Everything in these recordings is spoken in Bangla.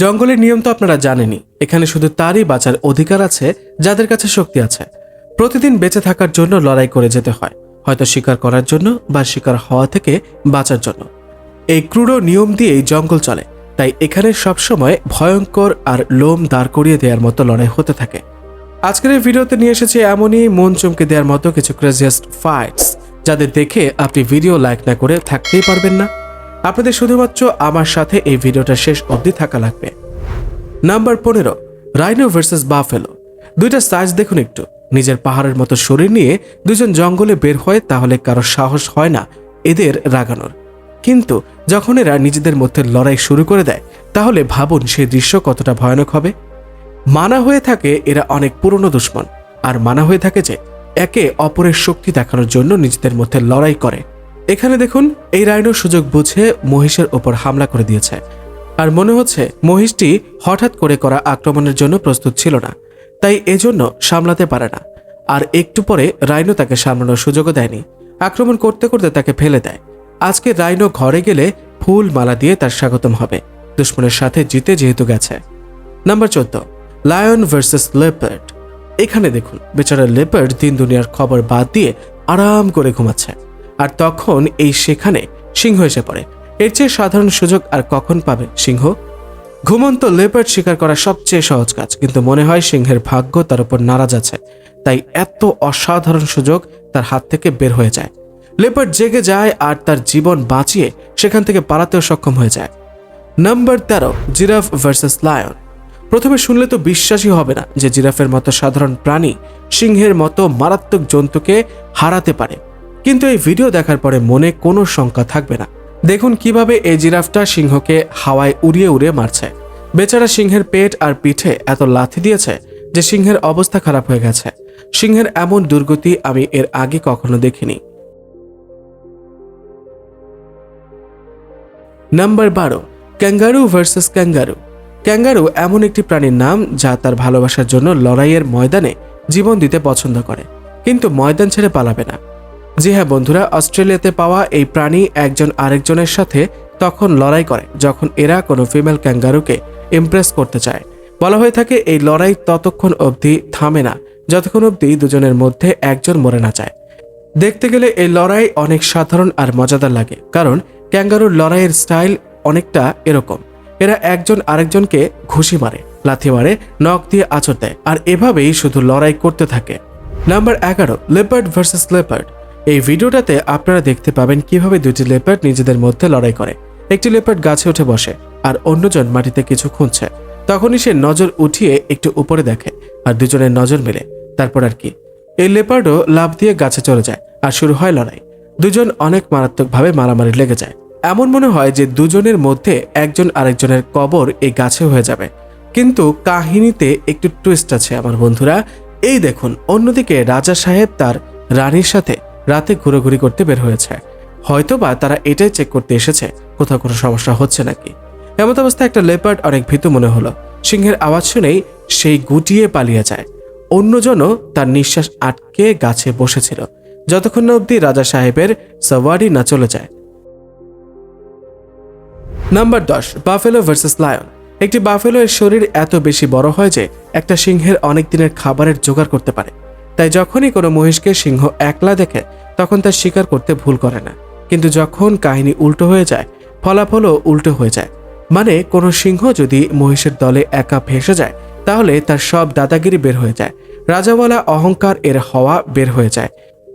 জঙ্গলের নিয়ম তো আপনারা জানেনই। এখানে শুধু তারই বাঁচার অধিকার আছে, যাদের কাছে শক্তি আছে। প্রতিদিন বেঁচে থাকার জন্য লড়াই করে যেতে হয়, হয়তো শিকার করার জন্য বা শিকার হওয়া থেকে বাঁচার জন্য। এই ক্রুড় নিয়ম দিয়েই জঙ্গল চলে, তাই এখানে সবসময় ভয়ঙ্কর আর লোম দাঁড় করিয়ে দেওয়ার মতো লড়াই হতে থাকে। আজকের এই ভিডিওতে নিয়ে এসেছি এমনই মন চমকে দেওয়ার মতো কিছু ক্রেজিয়াস্ট ফাইটস যাদের দেখে আপনি ভিডিও লাইক না করে থাকতেই পারবেন না। আপনাদের শুধুমাত্র আমার সাথে এই ভিডিওটা শেষ অবধি থাকা লাগবে। নাম্বার পনেরো, রাইনো ভার্সেস বাফেলো। দুইটা সাইজ দেখুন একটু। নিজের পাহাড়ের মতো শরীর নিয়ে দুজন জঙ্গলে বের হয় তাহলে কারও সাহস হয় না এদের রাগানোর। কিন্তু যখন এরা নিজেদের মধ্যে লড়াই শুরু করে দেয়, তাহলে ভাবুন সেই দৃশ্য কতটা ভয়ানক হবে। মানা হয়ে থাকে এরা অনেক পুরনো দুশ্মন। আর মানা হয়ে থাকে যে, একে অপরের শক্তি দেখানোর জন্য নিজেদের মধ্যে লড়াই করে। এখানে দেখুন, এই রাইনো সুযোগ বুঝে মহিষের ওপর হামলা করে দিয়েছে। আর মনে হচ্ছে, মহিষটি হঠাৎ করে করা আক্রমণের জন্য প্রস্তুত ছিল না। তাই এজন্য সামলাতে পারে না। আর একটু পরে রাইনো তাকে সামলানোর সুযোগও দেয়নি। আক্রমণ করতে করতে তাকে ফেলে দেয়। আজকে রাইনো ঘরে গেলে ফুল মালা দিয়ে তার স্বাগতম হবে। দুশ্মনের সাথে জিতে যেহেতু গেছে। নাম্বার চোদ্দ, লায়ন ভার্সেস লেপার্ড। এখানে দেখুন, বেচারা লেপার্ড দিন দুনিয়ার খবর বাদ দিয়ে আরাম করে ঘুমাচ্ছে। আর তখন এই সেখানে সিংহ এসে পড়ে। এর চেয়ে সাধারণ সুযোগ আর কখন পাবে সিংহ? ঘুমন্ত লেপার্ড শিকার করা সবচেয়ে সহজ কাজ, কিন্তু মনে হয় সিংহের ভাগ্য তার উপর নারাজ আছে, তাই এত অসাধারণ সুযোগ তার হাত থেকে বের হয়ে যায়। লেপার্ড জেগে যায় আর তার জীবন বাঁচিয়ে সেখান থেকে পালাতেও সক্ষম হয়ে যায়। নাম্বার তেরো, জিরাফ ভার্সেস লায়ন। প্রথমে শুনলে তো বিশ্বাসই হবে না যে জিরাফের মতো সাধারণ প্রাণী সিংহের মতো মারাত্মক জন্তুকে হারাতে পারে। কিন্তু এই ভিডিও দেখার পরে মনে কোনো শঙ্কা থাকবে না। দেখুন কীভাবে এই জিরাফটা সিংহকে হাওয়ায় উড়িয়ে উড়িয়ে মারছে। বেচারা সিংহের পেট আর পিঠে এত লাথি দিয়েছে যে সিংহের অবস্থা খারাপ হয়ে গেছে। সিংহের এমন দুর্গতি আমি এর আগে কখনো দেখিনি। নাম্বার বারো, ক্যাঙ্গারু ভার্সেস ক্যাঙ্গারু। ক্যাঙ্গারু এমন একটি প্রাণীর নাম যা তার ভালোবাসার জন্য লড়াইয়ের ময়দানে জীবন দিতে পছন্দ করে। কিন্তু ময়দান ছেড়ে পালাবে না। জি হ্যাঁ বন্ধুরা, অস্ট্রেলিয়াতে পাওয়া এই প্রাণী একজন আরেকজনের সাথে তখন লড়াই করে, যখন এরা কোনো ফিমেল ক্যাঙ্গারুকে ইমপ্রেস করতে চায়। বলা হয়ে থাকে এই লড়াই ততক্ষণ অবধি থামে না, যতক্ষণ অবধি দুজনের মধ্যে একজন মরে না যায়। দেখতে গেলে এই লড়াই অনেক সাধারণ আর মজাদার লাগে, কারণ ক্যাঙ্গারুর লড়াইয়ের স্টাইল অনেকটা এরকম। এরা একজন আরেকজনকে ঘুষি মারে, লাথি মারে, নখ দিয়ে আচর দেয়, আর এভাবেই শুধু লড়াই করতে থাকে। নাম্বার এগারো লেপার্ড ভার্সেস লেপার্ড এই ভিডিওটাতে আপনারা দেখতে পাবেন কীভাবে দুটি লেপার্ড নিজেদের মধ্যে লড়াই করে। একটি লেপার্ড গাছে উঠে বসে আর অন্যজন মাটিতে কিছু খুঁজছে। তখনই সে নজর উঠিয়ে একটু উপরে দেখে আর দুজনের নজর মেলে। তারপর আর কি? এই লেপার্ডও লাভ দিয়ে গাছে চলে যায় আর শুরু হয় লড়াই। দুজন অনেক মারাত্মকভাবে মারামারি লেগে যায়। এমন মনে হয় যে দুজনের মধ্যে একজন আরেকজনের কবর এই গাছে হয়ে যাবে। কিন্তু কাহিনীতে একটু টুইস্ট আছে আমার বন্ধুরা। এই দেখুন, অন্যদিকে রাজা সাহেব তার রানীর সাথে রাতে ঘুরোঘুরি করতে বের হয়েছে। হয়তোবা তারা এটাই চেক করতে এসেছে, কোথাও কোনো সমস্যা হচ্ছে নাকি। এমত অবস্থায় একটা লেপার্ড অনেক ভীত মনে হলো। সিংহের আওয়াজ শুনেই সেই গুটিয়ে পালিয়ে যায়। অন্যজনও তার নিঃশ্বাস আটকে গাছে বসেছিল। যতক্ষণ না অবধি রাজা সাহেবের সওয়ারি না চলে যায়। নাম্বার দশ, বাফেলো ভার্সেস লায়ন। একটি বাফেলো এর শরীর এত বেশি বড় হয় যে একটা সিংহের অনেক দিনের খাবারের জোগাড় করতে পারে। তাই যখনই কোনো মহিষকে সিংহ একলা দেখে, তখন তার শিকার করতে ভুল করে না। কিন্তু যখন কাহিনী উল্টো হয়ে যায়, ফলাফলও উল্টো হয়ে যায়। মানে কোনো সিংহ যদি মহিষের দলে একা ভেসে যায়, তাহলে তার সব দাদাগিরি বের হয়ে যায়। রাজাওয়ালা অহংকার এর হওয়া বের হয়ে যায়।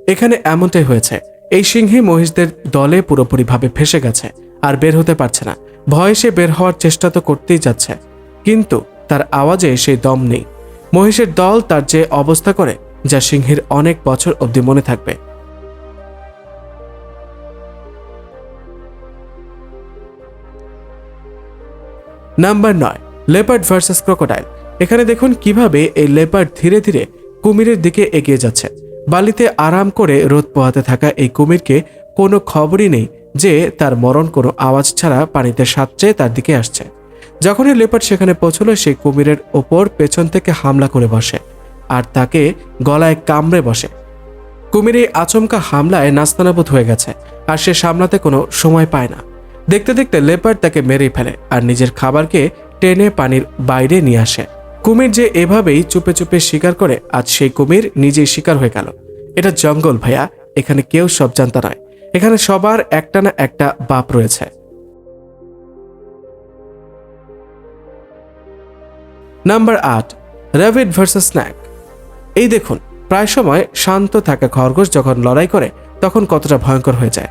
এখানে এমনটাই হয়েছে, এই সিংহী মহিষদের দলে পুরোপুরিভাবে ফেসে গেছে, আর বের হতে পারছে না। ভয়ে সে বের হওয়ার চেষ্টা তো করতেই যাচ্ছে, কিন্তু তার আওয়াজে সেই দম নেই। মহিষের দল তার যে অবস্থা করে যা সিংহের অনেক বছর অবধি মনে থাকবে। নাম্বার নয়, লেপার্ড ভার্সেস ক্রোকোডাইল। এখানে দেখুন কীভাবে এই লেপার্ড ধীরে ধীরে কুমিরের দিকে এগিয়ে যাচ্ছে। বালিতে আরাম করে রোদ পোহাতে থাকা এই কুমিরকে কোনো খবরই নেই যে তার মরণ কোনো আওয়াজ ছাড়া পানিতে সাঁতরে তার দিকে আসছে। যখনই লেপার্ড সেখানে পৌঁছলো, সেই কুমিরের ওপর পেছন থেকে হামলা করে বসে। আর তাকে গলায় কামড়ে বসে। কুমির এই আচমকা হামলায় নাস্তানাবুদ হয়ে গেছে, আর সে সামলাতে কোনো সময় পায় না। দেখতে দেখতে লেপার্ড তাকে মেরেই ফেলে আর নিজের খাবারকে টেনে পানির বাইরে নিয়ে আসে। কুমির যে এভাবেই চুপে চুপে শিকার করে, আজ সেই কুমির নিজেই শিকার হয়ে গেল। এটা জঙ্গল ভাইয়া, এখানে কেউ সব জানতা নয়। এখানে সবার একটা না একটা বাপ রয়েছে। নাম্বার আট র্যাবিট ভার্সেস স্ন্যাক। এই দেখুন, প্রায় সময় শান্ত থাকা খরগোশ যখন লড়াই করে, তখন কতটা ভয়ঙ্কর হয়ে যায়।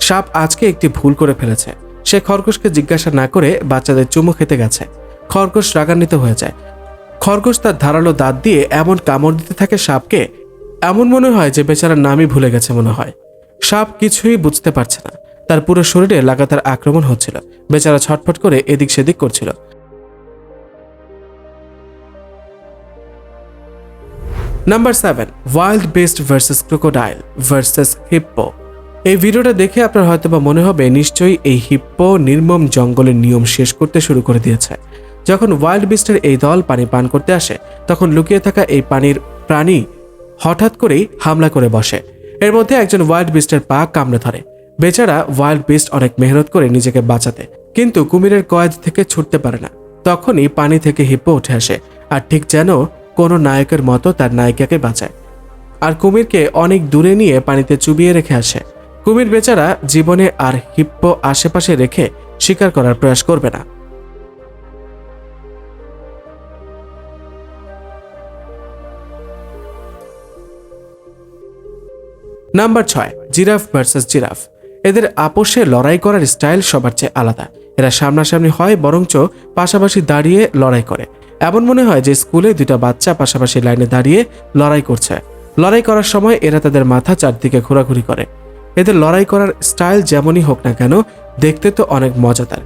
সাপ আজকে একটি ভুল করে ফেলেছে। সে খরগোশকে জিজ্ঞাসা না করে বাচ্চাদের চুমু খেতে গেছে। খরগোশ রাগান্বিত হয়ে যায়। খরগোশ তার ধারালো দাঁত দিয়ে এমন কামড় দিতে থাকে সাপকে, এমন মনে হয় যে বেচারার নামই ভুলে গেছে মনে হয়। সাপ কিছুই বুঝতে পারছে না। তার পুরো শরীরে লাগাতার আক্রমণ হচ্ছিল। বেচারা ছটফট করে এদিক সেদিক করছিল। Number seven wild beast versus crocodile versus hippo এই ভিডিওটা দেখে আপনার হয়তোবা মনে হবে, নিশ্চয়ই এই হিপ্পো নির্মম জঙ্গলের নিয়ম শেষ করতে শুরু করে দিয়েছে। যখন ওয়াইল্ড বিস্টের এই দল পানি পান করতে আসে, তখন লুকিয়ে থাকা এই পানির প্রাণী হঠাৎ করেই হামলা করে বসে। এর মধ্যে একজন ওয়াইল্ড বিস্টের পা কামড়ে ধরে। বেচারা ওয়াইল্ড বিস্ট অনেক মেহনত করে নিজেকে বাঁচাতে, কিন্তু কুমিরের কয়েদ থেকে ছুটতে পারে না। তখনই পানি থেকে হিপ্পো উঠে আসে, আর ঠিক যেন কোনো নায়কের মতো তার নায়িকাকে বাঁচায়। আর কুমিরকে অনেক দূরে নিয়ে পানিতে চুবিয়ে রেখে আসে। কুমির বেচারা জীবনে আর হিপ্পো আশেপাশে রেখে শিকার করার প্রয়াস করবে না। নাম্বার ছয়, জিরাফ ভার্সেস জিরাফ। এদের আপোষে লড়াই করার স্টাইল সবার চেয়ে আলাদা। এরা সামনাসামনি হয় বরঞ্চ পাশাপাশি দাঁড়িয়ে লড়াই করে। এমন মনে হয় যে স্কুলে দুটা বাচ্চা পাশাপাশি লাইনে দাঁড়িয়ে লড়াই করছে। লড়াই করার সময় এরা তাদের মাথা চারদিকে ঘোরাঘুরি করে। এদের লড়াই করার স্টাইল যেমনই হোক না কেন, দেখতে তো অনেক মজাদার।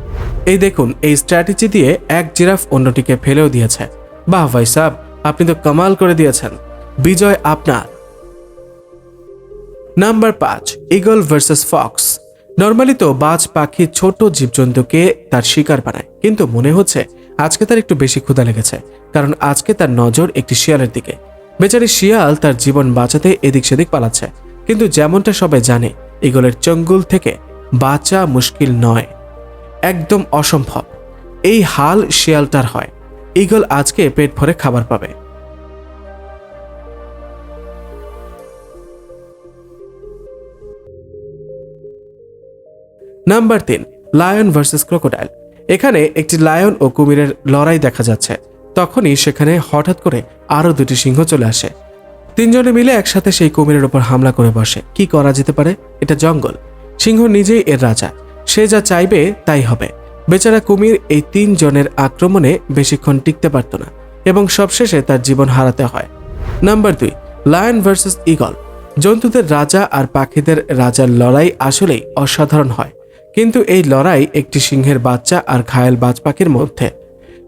এই দেখুন, এই স্ট্র্যাটেজি দিয়ে এক জিরাফ অন্যটিকে ফেলেও দিয়েছে। বাহ ভাই সাব, আপনি তো কামাল করে দিয়েছেন। বিজয় আপনার। নাম্বার পাঁচ, ইগল ভার্সেস ফক্স। নর্মালি তো বাজ পাখি ছোট জীবজন্তুকে তার শিকার বানায়, কিন্তু মনে হচ্ছে আজকে তার একটু বেশি ক্ষুধা লেগেছে, কারণ আজকে তার নজর একটি শিয়ালের দিকে। বেচারি শিয়াল তার জীবন বাঁচাতে এদিক সেদিক পালাচ্ছে, কিন্তু যেমনটা সবাই জানে ইগলের চঙ্গুল থেকে বাঁচা মুশকিল নয়। একদম অসম্ভব। এই হাল শিয়ালটার হয়। ইগল আজকে পেট ভরে খাবার পাবে। নাম্বার তিন, লায়ন ভার্সেস ক্রোকোডাইল। এখানে একটি লায়ন ও কুমিরের লড়াই দেখা যাচ্ছে। তখনই সেখানে হঠাৎ করে আরও দুটি সিংহ চলে আসে। তিনজনে মিলে একসাথে সেই কুমিরের ওপর হামলা করে বসে। কি করা যেতে পারে? এটা জঙ্গল। সিংহ নিজেই এর রাজা। সে যা চাইবে তাই হবে। বেচারা কুমির এই তিন জনের আক্রমণে বেশিক্ষণ টিকতে পারত না এবং সবশেষে তার জীবন হারাতে হয়। নাম্বার দুই, লায়ন ভার্সেস ইগল। জন্তুদের রাজা আর পাখিদের রাজার লড়াই আসলেই অসাধারণ হয়। কিন্তু এই লড়াই একটি সিংহের বাচ্চা আর ঘায়াল বাজ পাখির মধ্যে।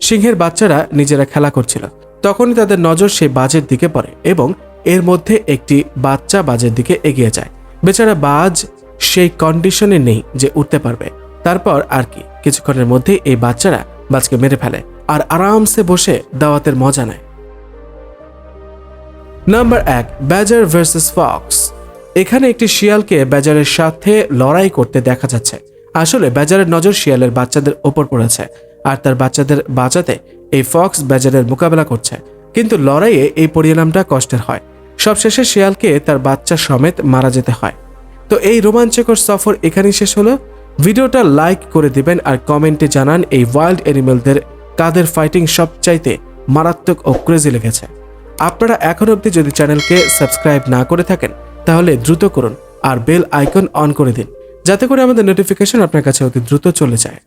সিংহের বাচ্চারা নিজেরা খেলা করছিল। তখনই তাদের নজর সেই বাজের দিকে পড়ে এবং এর মধ্যে একটি বাচ্চা বাজের দিকে এগিয়ে যায়। বেচারা বাজ সেই কন্ডিশনে নেই যে উঠতে পারবে। তারপর আর কি, কিছুক্ষণের মধ্যে এই বাচ্চারা বাজকে মেরে ফেলে আর আরামসে বসে দাওয়াতের মজা নেয়। নাম্বার এক, ব্যাজার ভার্সেস ফক্স। এখানে একটি শিয়ালকে ব্যাজারের সাথে লড়াই করতে দেখা যাচ্ছে। আসলে ব্যাজারের নজর শিয়ালের বাচ্চাদের ওপর পড়েছে, আর তার বাচ্চাদের বাঁচাতে এই ফক্স ব্যাজারের মোকাবেলা করছে। কিন্তু লড়াইয়ে এই পরিণামটা কষ্টের হয়। সবশেষে শিয়ালকে তার বাচ্চা সমেত মারা যেতে হয়। তো এই রোমাঞ্চকর সফর এখানেই শেষ হলো। ভিডিওটা লাইক করে দিবেন আর কমেন্টে জানান এই ওয়াইল্ড অ্যানিমেলদের কাদের ফাইটিং সবচাইতে মারাত্মক ও ক্রেজি লেগেছে। আপনারা এখন অবধি যদি চ্যানেলকে সাবস্ক্রাইব না করে থাকেন, তাহলে দ্রুত করুন আর বেল আইকন অন করে দিন। যাতে করে আমাদের নোটিফিকেশন আপনার কাছে অতি দ্রুত চলে যায়।